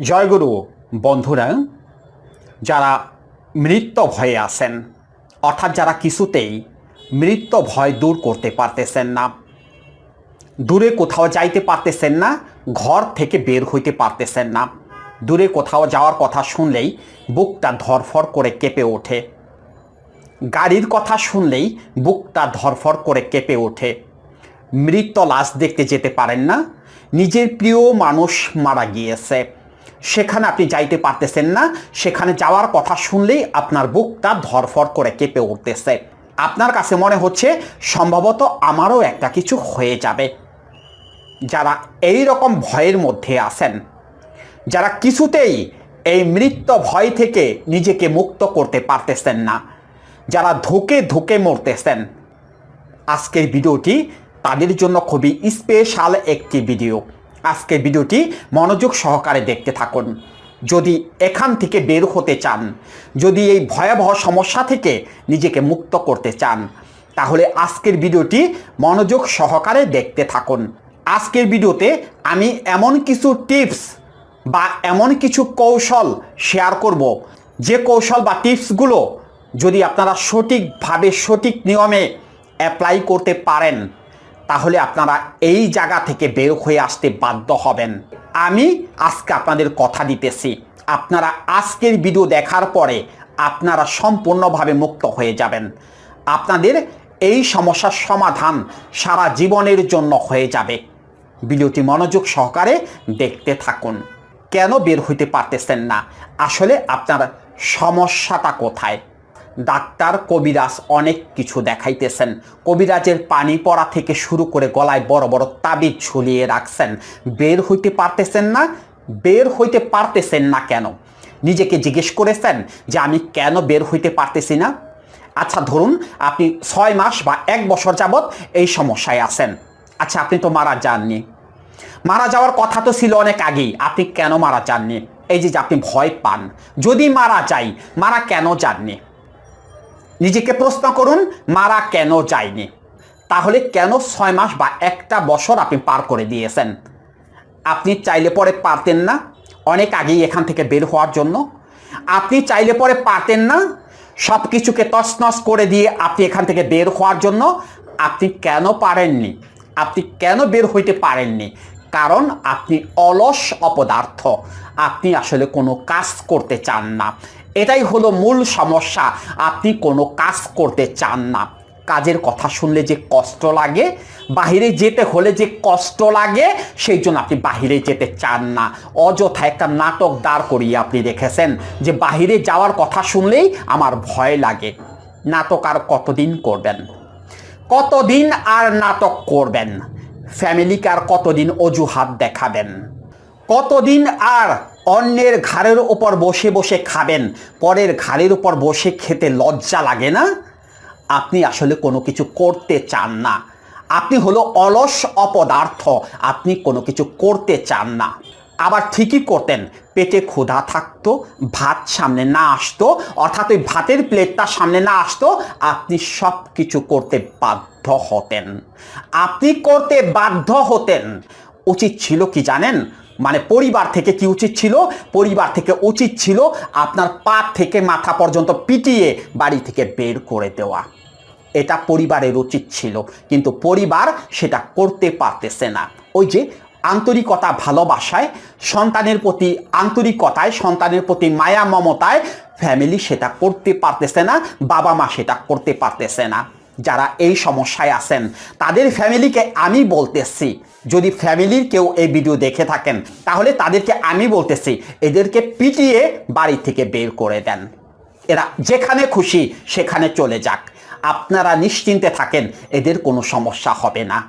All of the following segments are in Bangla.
জয়গুরু, বন্ধুরা, যারা মৃত্য ভয়ে আছেন, অর্থাৎ যারা কিছুতেই মৃত্যু ভয় দূর করতে পারতেছেন না, দূরে কোথাও যাইতে পারতেছেন না, ঘর থেকে বের হইতে পারতেছেন না, দূরে কোথাও যাওয়ার কথা শুনলেই বুকটা ধরফর করে কেঁপে ওঠে। গাড়ির কথা শুনলেই বুকটা ধরফর করে কেঁপে ওঠে। মৃত লাশ দেখতে যেতে পারেন না, নিজের প্রিয় মানুষ মারা গিয়েছে। সেখানে আপনি যাইতে পারতেছেন না, সেখানে যাওয়ার কথা শুনলেই আপনার বুকটা ধরফর করে কেঁপে উঠতেছে। আপনার কাছে মনে হচ্ছে সম্ভবত আমারও একটা কিছু হয়ে যাবে। যারা এই রকম ভয়ের মধ্যে আছেন, যারা কিছুতেই এই মৃত্যু ভয় থেকে নিজেকে মুক্ত করতে পারতেছেন না, যারা ধুকে ধুকে মরতেছেন, আজকের ভিডিওটি তাদের জন্য খুবই স্পেশাল একটি ভিডিও আজকের ভিডিওটি মনোযোগ সহকারে দেখতে থাকুন। যদি এখান থেকে বের হতে চান, যদি এই ভয়াবহ সমস্যা থেকে নিজেকে মুক্ত করতে চান, তাহলে আজকের ভিডিওটি মনোযোগ সহকারে দেখতে থাকুন। আজকের ভিডিওতে আমি এমন কিছু টিপস বা এমন কিছু কৌশল শেয়ার করব। যে কৌশল বা টিপসগুলো যদি আপনারা সঠিকভাবে সঠিক নিয়মে অ্যাপ্লাই করতে পারেন তাহলে আপনারা এই জায়গা থেকে বের হয়ে আসতে বাধ্য হবেন। আমি আজকে আপনাদের কথা দিতেছি। আপনারা আজকের ভিডিও দেখার পরে আপনারা সম্পূর্ণভাবে মুক্ত হয়ে যাবেন। আপনাদের এই সমস্যার সমাধান সারা জীবনের জন্য হয়ে যাবে। ভিডিওটি মনোযোগ সহকারে দেখতে থাকুন। কেন বের হইতে পারতেছেন না? আসলে আপনার সমস্যাটা কোথায়? ডাক্তার কবিরাজ অনেক কিছু দেখাইতেছেন। কবিরাজের পানি পড়া থেকে শুরু করে গলায় বড় বড় তাবিজ ঝুলিয়ে রাখছেন। বের হইতে পারতেছেন না? বের হইতে পারতেছেন না কেন? নিজেকে জিজ্ঞেস করেছেন যে আমি কেন বের হইতে পারতেছি না? আচ্ছা ধরুন আপনি ছয় মাস বা এক বছর যাবৎ এই সমস্যায় আছেন। আচ্ছা আপনি তো মারা যাননি। মারা যাওয়ার কথা তো ছিল অনেক আগেই। আপনি কেন মারা যাননি? এই যে আপনি ভয় পান। যদি মারা যাই, মারা কেন যাননি? নিজেকে প্রশ্ন করুন, মারা কেন যায়নি? তাহলে কেন ছয় মাস বা একটা বছর আপনি পার করে দিয়েছেন? আপনি চাইলে পরে পারতেন না, অনেক আগেই এখান থেকে বের হওয়ার জন্য। আপনি চাইলে পরে পারতেন না সব কিছুকে তছনছ করে দিয়ে আপনি এখান থেকে বের হওয়ার জন্য। আপনি কেন পারেননি? আপনি কেন বের হইতে পারেননি? কারণ আপনি অলস অপদার্থ। আপনি আসলে কোনো কাজ করতে চান না। এটাই হলো মূল সমস্যা। আপনি কোনো কাজ করতে চান না। কাজের কথা শুনলে যে কষ্ট লাগে, বাহিরে যেতে হলে যে কষ্ট লাগে, সেই জন্য আপনি বাহিরে যেতে চান না। অযথা একটা নাটক দাঁড় করিয়ে আপনি রেখেছেন যে বাহিরে যাওয়ার কথা শুনলেই আমার ভয় লাগে। নাটক আর কতদিন করবেন? কতদিন আর নাটক করবেন? ফ্যামিলিকে আর কতদিন অজুহাত দেখাবেন? কতদিন আর অন্যের ঘাড়ের ওপর বসে বসে খাবেন, পরের ঘাড়ের ওপর বসে খেতে লজ্জা লাগে না? আপনি আসলে কোনো কিছু করতে চান না। আপনি হলো অলস অপদার্থ, আপনি কোনো কিছু করতে চান না। আবার ঠিকই করতেন, পেটে ক্ষুধা থাকতো, ভাত সামনে না আসতো, অর্থাৎ ওই ভাতের প্লেটটা সামনে না আসতো, আপনি সব কিছু করতে বাধ্য হতেন। আপনি করতে বাধ্য হতেন। উচিত ছিল কি জানেন? মানে পরিবার থেকে কি উচিত ছিল? পরিবার থেকে উচিত ছিল আপনার পা থেকে মাথা পর্যন্ত পিটিয়ে বাড়ি থেকে বের করে দেওয়া। এটা পরিবারের উচিত ছিল, কিন্তু পরিবার সেটা করতে পারতেছে না। ওই যে আন্তরিকতা ভালোবাসায়, সন্তানের প্রতি আন্তরিকতায়, সন্তানের প্রতি মায়া মমতায় ফ্যামিলি সেটা করতে পারতেছে না, বাবা মা সেটা করতে পারতেছে না। যারা এই সমস্যায় আছেন, তাদের ফ্যামিলিকে আমি বলতেছি, যদি ফ্যামিলির কেউ এই ভিডিও দেখে থাকেন, তাহলে তাদেরকে আমি বলতেছি, এদেরকে পিটিয়ে বাড়ি থেকে বের করে দেন। এরা যেখানে খুশি সেখানে চলে যাক। আপনারা নিশ্চিন্তে থাকেন, এদের কোনো সমস্যা হবে না।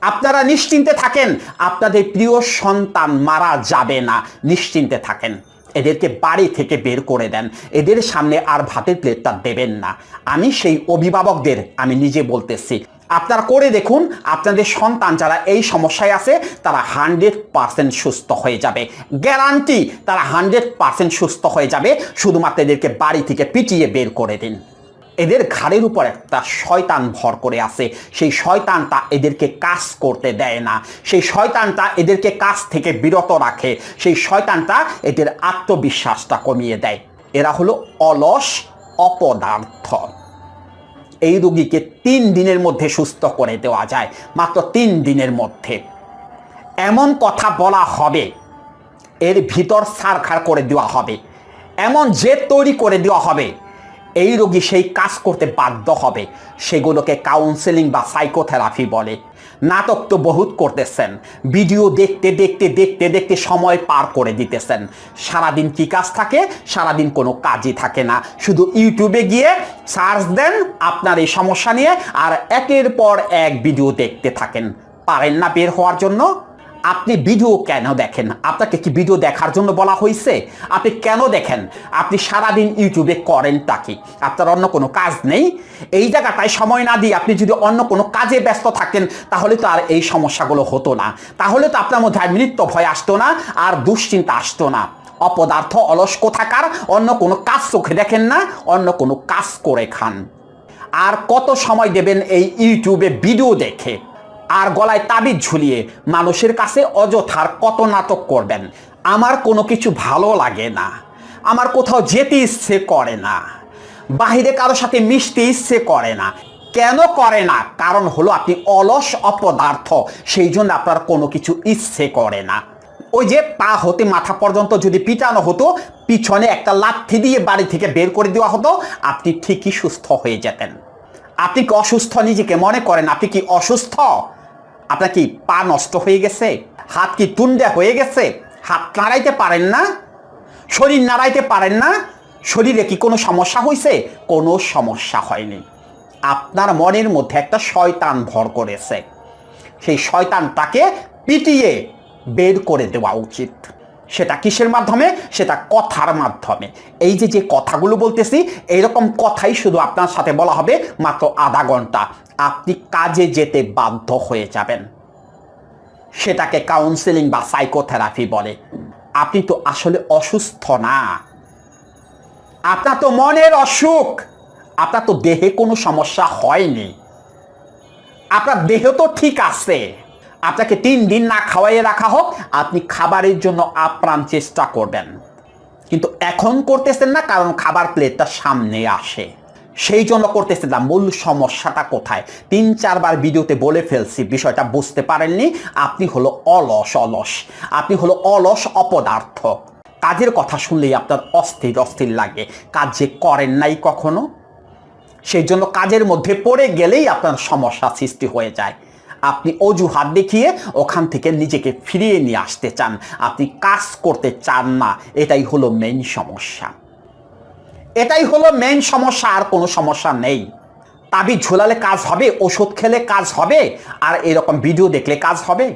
আপনারা নিশ্চিন্তে থাকেন, আপনাদের প্রিয় সন্তান মারা যাবে না। নিশ্চিন্তে থাকেন। এদেরকে বাড়ি থেকে বের করে দেন। এদের সামনে আর ভাতের প্লেটটা দেবেন না। আমি সেই অভিভাবকদের, আমি নিজে বলতেছি। আপনারা করে দেখুন, আপনাদের সন্তান যারা এই সমস্যায় আছে, তারা হান্ড্রেড পারসেন্ট সুস্থ হয়ে যাবে। গ্যারান্টি, তারা হান্ড্রেড পারসেন্ট সুস্থ হয়ে যাবে। শুধুমাত্র এদেরকে বাড়ি থেকে পিটিয়ে বের করে দিন। এদের ঘাড়ের উপর একটা শয়তান ভর করে আছে। সেই শয়তানটা এদেরকে কাজ করতে দেয় না। সেই শয়তানটা এদেরকে কাজ থেকে বিরত রাখে। সেই শয়তানটা এদের আত্মবিশ্বাসটা কমিয়ে দেয়। এরা হলো অলস, অপদার্থ। এই রুগীকে তিন দিনের মধ্যে সুস্থ করে দেওয়া যায়। মাত্র তিন দিনের মধ্যে। এমন কথা বলা হবে, এর ভিতর সারখার করে দেওয়া হবে। এমন জেদ তৈরি করে দেওয়া হবে এই রোগী সেই কাজ করতে বাধ্য হবে, সেগুলোকে কাউন্সেলিং বা সাইকোথেরাপি বলে। নাটক তো বহুত করতেছেন ভিডিও দেখতে দেখতে দেখতে দেখতে সময় পার করে দিতেছেন। সারাদিন কি কাজ থাকে? সারাদিন কোনো কাজই থাকে না। শুধু ইউটিউবে গিয়ে সার্চ দেন আপনার এই সমস্যা নিয়ে আর একের পর এক ভিডিও দেখতে থাকেন। পারেন না বের হওয়ার জন্য? আপনি ভিডিও কেন দেখেন? আপনাকে কি ভিডিও দেখার জন্য বলা হয়েছে আপনি কেন দেখেন? আপনি সারাদিন ইউটিউবে করেন তাকে আপনার অন্য কোনো কাজ নেই? এই জায়গাটায় সময় না দিয়ে আপনি যদি অন্য কোনো কাজে ব্যস্ত থাকেন, তাহলে তো আর এই সমস্যাগুলো হতো না। তাহলে তো আপনার মধ্যে আর মৃত্যু ভয় আসতো না, আর দুশ্চিন্তা আসতো না। অপদার্থ অলস কোথাকার, অন্য কোনো কাজ চোখে দেখেন না, অন্য কোনো কাজ করে খান। আর কত সময় দেবেন এই ইউটিউবে ভিডিও দেখে? আর গলায় তাবিজ ঝুলিয়ে মানুষের কাছে অযথার কত নাটক করবেন? আমার কোনো কিছু ভালো লাগে না। আমার কোথাও যেতে ইচ্ছে করে না। বাহিরে কারোর সাথে মিশতে ইচ্ছে করে না। কেন করে না? কারণ হলো আপনি অলস অপদার্থ, সেই জন্য আপনার কোনো কিছু ইচ্ছে করে না। ওই যে পা হতে মাথা পর্যন্ত যদি পিটানো হতো, পিছনে একটা লাথি দিয়ে বাড়ি থেকে বের করে দেওয়া হতো, আপনি ঠিকই সুস্থ হয়ে যেতেন। আপনি কি অসুস্থ নিজেকে মনে করেন? আপনি কি অসুস্থ? আপনার কি পা নষ্ট হয়ে গেছে? হাত কি তুন্ডে হয়ে গেছে? হাত নাড়াইতে পারেন না? শরীর নাড়াইতে পারেন না? শরীরে কি কোনো সমস্যা হয়েছে কোনো সমস্যা হয়নি। আপনার মনের মধ্যে একটা শয়তান ভর করেছে। সেই শয়তানটাকে পিটিয়ে বের করে দেওয়া উচিত। সেটা কিসের মাধ্যমে? সেটা কথার মাধ্যমে। এই যে যে কথাগুলো বলতেছি, এইরকম কথাই শুধু আপনার সাথে বলা হবে মাত্র আধা ঘণ্টা। আপনি কাজে যেতে বাধ্য হয়ে যাবেন। সেটাকে কাউন্সেলিং বা সাইকোথেরাপি বলে। আপনি তো আসলে অসুস্থ না। আপনার তো মনের অসুখ। আপনার তো দেহে কোনো সমস্যা হয়নি। আপনার দেহ তো ঠিক আছে। আপনাকে তিন দিন না খাওয়াইয়ে রাখা হোক, আপনি খাবারের জন্য আপ্রাণ চেষ্টা করবেন। কিন্তু এখন করতেছেন না, কারণ খাবার প্লেটটা সামনে আসে। সেই জন্য করতেছেন না, মূল সমস্যাটা কোথায়? তিন, চারবার ভিডিওতে বলে ফেলছি, বিষয়টা বুঝতে পারেননি। আপনি হলো অলস অলস। আপনি হলো অলস, অপদার্থ। কাজের কথা শুনলেই আপনার অস্থির অস্থির লাগে। কাজ যে করেন নাই কখনো? সেই জন্য কাজের মধ্যে পড়ে গেলেই আপনার সমস্যা সৃষ্টি হয়ে যায়। আপনি অজুহাত দেখিয়ে ওখান থেকে নিজেকে ফিরিয়ে নিয়ে আসতে চান। আপনি কাজ করতে চান না। এটাই হলো মেইন সমস্যা। এটাই হলো মেইন সমস্যা, আর কোনো সমস্যা নেই। তাবি ঝোলালে কাজ হবে, ওষুধ খেলে কাজ হবে, আর এরকম ভিডিও দেখলে কাজ হবে।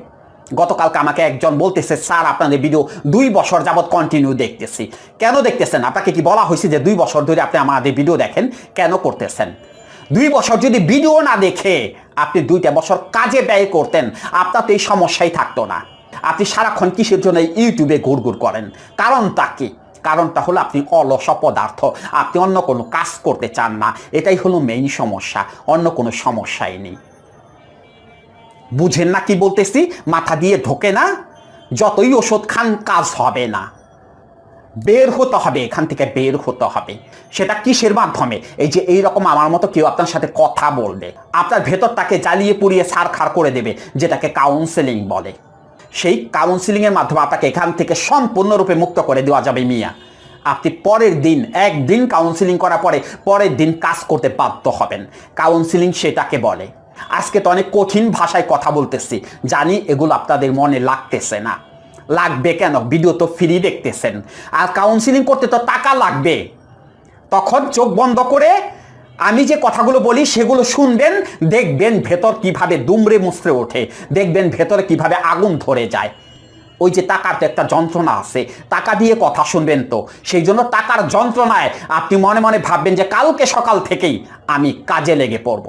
গতকালকে আমাকে একজন বলতেছে, স্যার, আপনাদের ভিডিও দুই বছর যাবৎ কন্টিনিউ দেখতেছি। কেন দেখতেছেন? আপনাকে কি বলা হয়েছে যে দুই বছর ধরে আপনি আমাদের ভিডিও দেখেন? কেন করতেছেন? দুই বছর যদি ভিডিও না দেখে আপনি দুইটা বছর কাজে ব্যয় করতেন, আপনার তো এই সমস্যাই থাকতো না। আপনি সারাক্ষণ কিসের জন্য ইউটিউবে ইউটিউবে ঘুরঘুর করেন? কারণটা কি? কারণটা হলো আপনি অলস পদার্থ আপনি অন্য কোনো কাজ করতে চান না। এটাই হলো মেইন সমস্যা, অন্য কোনো সমস্যাই নেই। বুঝেন না কি বলতেছি? মাথা দিয়ে ঢোকে না, যতই ওষুধ খান, কাজ হবে না। বের হতে হবে, এখান থেকে বের হতে হবে। সেটা কিসের মাধ্যমে? এই যে এই রকম আমার মতো কেউ আপনার সাথে কথা বলবে, আপনার ভেতরটাকে জ্বালিয়ে পুড়িয়ে সারখার করে দেবে, যেটাকে কাউন্সেলিং বলে। সেই কাউন্সিলিংয়ের মাধ্যমে আপনাকে এখান থেকে সম্পূর্ণরূপে মুক্ত করে দেওয়া যাবে মিয়া। আপনি পরের দিন, একদিন কাউন্সিলিং করার পরে পরের দিন কাজ করতে বাধ্য হবেন। কাউন্সিলিং সেটাকে বলে। আজকে তো অনেক কঠিন ভাষায় কথা বলতেছি, জানি এগুলো আপনাদের মনে লাগতেছে না। লাগবে কেন? ভিডিও তো ফ্রি দেখতেছেন। আর কাউন্সিলিং করতে তো টাকা লাগবে। তখন চোখ বন্ধ করে আমি যে কথাগুলো বলি, সেগুলো শুনবেন, দেখবেন ভেতর কীভাবে দুমড়ে মুচড়ে ওঠে, দেখবেন ভেতরে কীভাবে আগুন ধরে যায়। ওই যে টাকার তো একটা যন্ত্রণা আছে, টাকা দিয়ে কথা শুনবেন তো। সেই জন্য টাকার যন্ত্রণায় আপনি মনে মনে ভাববেন যে কালকে সকাল থেকেই আমি কাজে লেগে পড়ব।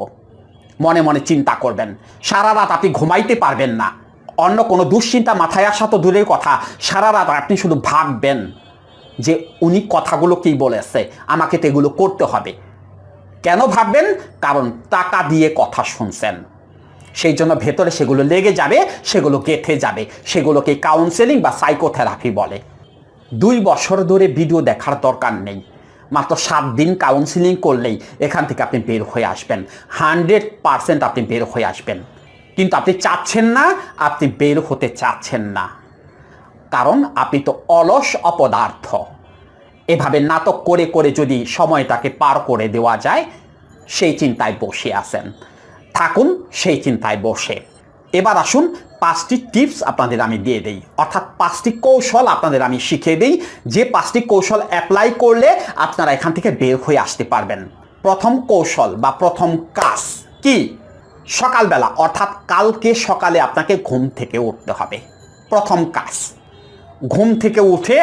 মনে মনে চিন্তা করবেন, সারা রাত আপনি ঘুমাইতে পারবেন না। অন্য কোনো দুশ্চিন্তা মাথায় আসা তো দূরের কথা। সারা রাত আপনি শুধু ভাববেন যে উনি কথাগুলো কি বলেছে, আমাকে তো এগুলো করতে হবে। কেন ভাববেন? কারণ টাকা দিয়ে কথা শুনছেন। সেই জন্য ভেতরে সেগুলো লেগে যাবে, সেগুলো গেথে যাবে, সেগুলোকে কাউন্সেলিং বা সাইকোথেরাপি বলে। দুই বছর ধরে ভিডিও দেখার দরকার নেই। মাত্র সাত দিন কাউন্সিলিং করলেই এখান থেকে আপনি বের হয়ে আসবেন। হান্ড্রেড পারসেন্ট আপনি বের হয়ে আসবেন। কিন্তু আপনি চাচ্ছেন না, আপনি বের হতে চাচ্ছেন না। কারণ আপনি তো অলস অপদার্থ। এভাবে নাটক করে করে যদি সময়টাকে পার করে দেওয়া যায়, সেই চিন্তায় বসে আছেন। থাকুন, সেই চিন্তায় বসে। এবার আসুন, পাঁচটি টিপস আপনাদের আমি দিয়ে দিই। অর্থাৎ পাঁচটি কৌশল আপনাদের আমি শিখিয়ে দিই। যে পাঁচটি কৌশল অ্যাপ্লাই করলে আপনারা এখান থেকে বের হয়ে আসতে পারবেন। প্রথম কৌশল বা প্রথম কাজ কি? সকালবেলা, অর্থাৎ কালকে সকালে আপনাকে ঘুম থেকে উঠতে হবে। প্রথম কাজ, ঘুম থেকে উঠে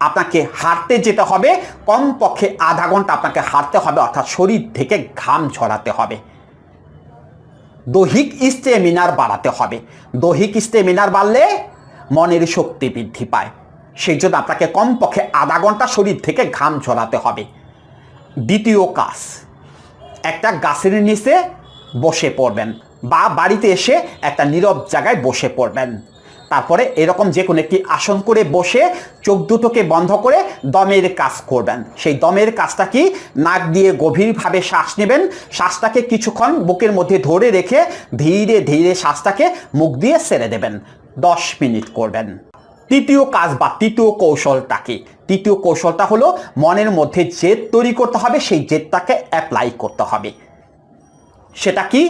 আপনাকে হাঁটতে যেতে হবে। কমপক্ষে আধা ঘণ্টা আপনাকে হাঁটতে হবে, অর্থাৎ শরীর থেকে ঘাম ঝরাতে হবে। দৈহিক স্টেমিনার বাড়াতে হবে। দৈহিক স্টেমিনার বাড়লে মনের শক্তি বৃদ্ধি পায়। সেই জন্য আপনাকে কমপক্ষে আধা ঘণ্টা শরীর থেকে ঘাম ঝরাতে হবে। দ্বিতীয় কাজ, একটা গাছের নিচে বসে পড়বেন বা বাড়িতে এসে একটা নীরব জায়গায় বসে পড়বেন। তারপরে এরকম যে কোনো একটি আসন করে বসে চোখ দুটোকে বন্ধ করে দমের কাজ করবেন। সেই দমের কাজটা কি? নাক দিয়ে গভীরভাবে শ্বাস নেবেন। শ্বাসটাকে কিছুক্ষণ বুকের মধ্যে ধরে রেখে ধীরে ধীরে শ্বাসটাকে মুখ দিয়ে ছেড়ে দেবেন। দশ মিনিট করবেন। তৃতীয় কাজ বা তৃতীয় কৌশলটা কি? তৃতীয় কৌশলটা হলো মনের মধ্যে জেদ তৈরি করতে হবে। সেই জেদটাকে অ্যাপ্লাই করতে হবে। সেটা কি?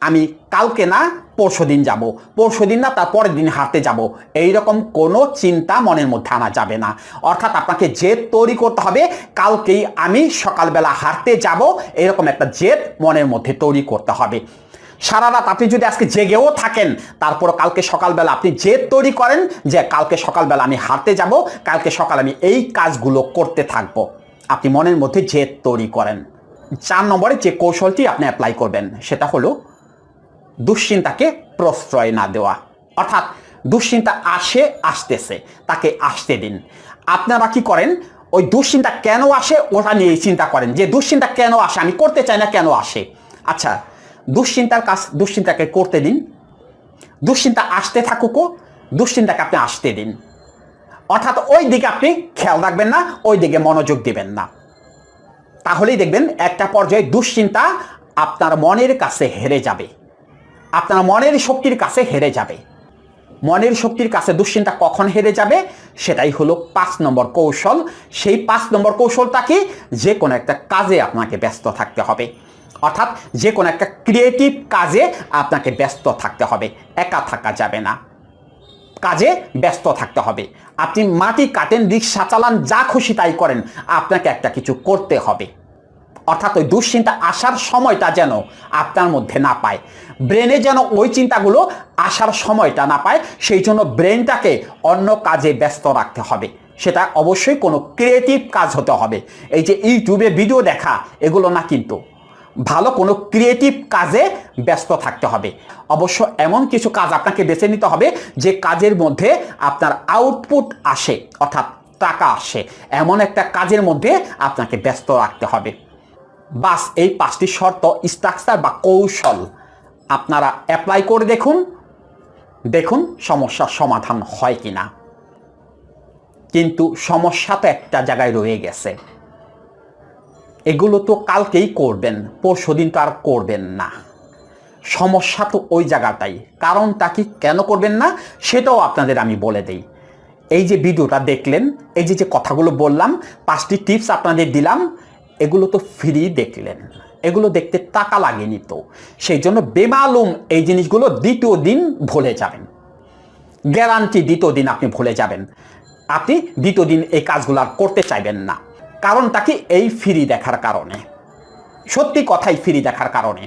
আমি কালকে না, পরশু দিন যাব। পরশু দিন না, তার পরের দিন হাঁটতে যাব। এইরকম কোনো চিন্তা মনের মধ্যে আনা যাবে না। অর্থাৎ আপনাকে জেদ তৈরি করতে হবে, কালকেই আমি সকালবেলা হাঁটতে যাব, এরকম একটা জেদ মনের মধ্যে তৈরি করতে হবে। সারা রাত আপনি যদি আজকে জেগেও থাকেন তারপর কালকে সকালবেলা আপনি জেদ তৈরি করেন যে কালকে সকালবেলা আমি হাঁটতে যাব, কালকে সকাল আমি এই কাজগুলো করতে থাকব। আপনি মনের মধ্যে জেদ তৈরি করেন। চার নম্বরে যে কৌশলটি আপনি অ্যাপ্লাই করবেন, সেটা হলো দুশ্চিন্তাকে প্রশ্রয় না দেওয়া। অর্থাৎ দুশ্চিন্তা আসে, আসতেছে, তাকে আসতে দিন। আপনারা কি করেন? ওই দুশ্চিন্তা কেন আসে, ওটা নিয়ে চিন্তা করেন যে দুশ্চিন্তা কেন আসে, আমি করতে চাই না কেন আসে? আচ্ছা দুশ্চিন্তার কাজ, দুশ্চিন্তাকে করতে দিন। দুশ্চিন্তা আসতে থাকুকও দুশ্চিন্তাকে আপনি আসতে দিন। অর্থাৎ ওই দিকে আপনি খেয়াল রাখবেন না ওই দিকে মনোযোগ দিবেন না। তাহলেই দেখবেন একটা পর্যায়ে দুশ্চিন্তা আপনার মনের কাছে হেরে যাবে। আপনার মনের শক্তির কাছে হেরে যাবে। মনের শক্তির কাছে দুশ্চিন্তা কখন হেরে যাবে? সেটাই হলো পাঁচ নম্বর কৌশল। সেই পাঁচ নম্বর কৌশলটা কি যে কোনো একটা কাজে আপনাকে ব্যস্ত থাকতে হবে। অর্থাৎ যে কোনো একটা ক্রিয়েটিভ কাজে আপনাকে ব্যস্ত থাকতে হবে। একা থাকা যাবে না। কাজে ব্যস্ত থাকতে হবে। আপনি মাটি কাটেন, রিক্সা চালান, যা খুশি তাই করেন। আপনাকে একটা কিছু করতে হবে। অর্থাৎ ওই দুশ্চিন্তা আসার সময়টা যেন আপনার মধ্যে না পায়। ব্রেনে যেন ওই চিন্তাগুলো আসার সময়টা না পায়, সেই জন্য ব্রেনটাকে অন্য কাজে ব্যস্ত রাখতে হবে। সেটা অবশ্যই কোনো ক্রিয়েটিভ কাজ হতে হবে। এই যে ইউটিউবে ভিডিও দেখা, এগুলো না কিন্তু ভালো কোনো ক্রিয়েটিভ কাজে ব্যস্ত থাকতে হবে। অবশ্য এমন কিছু কাজ আপনাকে বেছে নিতে হবে যে কাজের মধ্যে আপনার আউটপুট আসে, অর্থাৎ টাকা আসে। এমন একটা কাজের মধ্যে আপনাকে ব্যস্ত রাখতে হবে। বাস, এই পাঁচটি শর্ত স্ট্রাকচার বা কৌশল আপনারা অ্যাপ্লাই করে দেখুন। দেখুন সমস্যার সমাধান হয় কি না কিন্তু সমস্যা তো একটা জায়গায় রয়ে গেছে। এগুলো তো কালকেই করবেন, পরশু দিন তো আর করবেন না। সমস্যা তো ওই জায়গাটাই। কারণটা কি কেন করবেন না, সেটাও আপনাদের আমি বলে দেই। এই যে ভিডিওটা দেখলেন, এই যে যে কথাগুলো বললাম, পাঁচটি টিপস আপনাদের দিলাম, এগুলো তো ফ্রি দেখলেন। এগুলো দেখতে টাকা লাগেনি তো। সেই জন্য বেমালুম এই জিনিসগুলো দ্বিতীয় দিন ভুলে যাবেন। গ্যারান্টি দ্বিতীয় দিন আপনি ভুলে যাবেন। আপনি দ্বিতীয় দিন এই কাজগুলো আর করতে চাইবেন না। কারণটা কি? এই ফ্রি দেখার কারণে। সত্যি কথাই ফ্রি দেখার কারণে।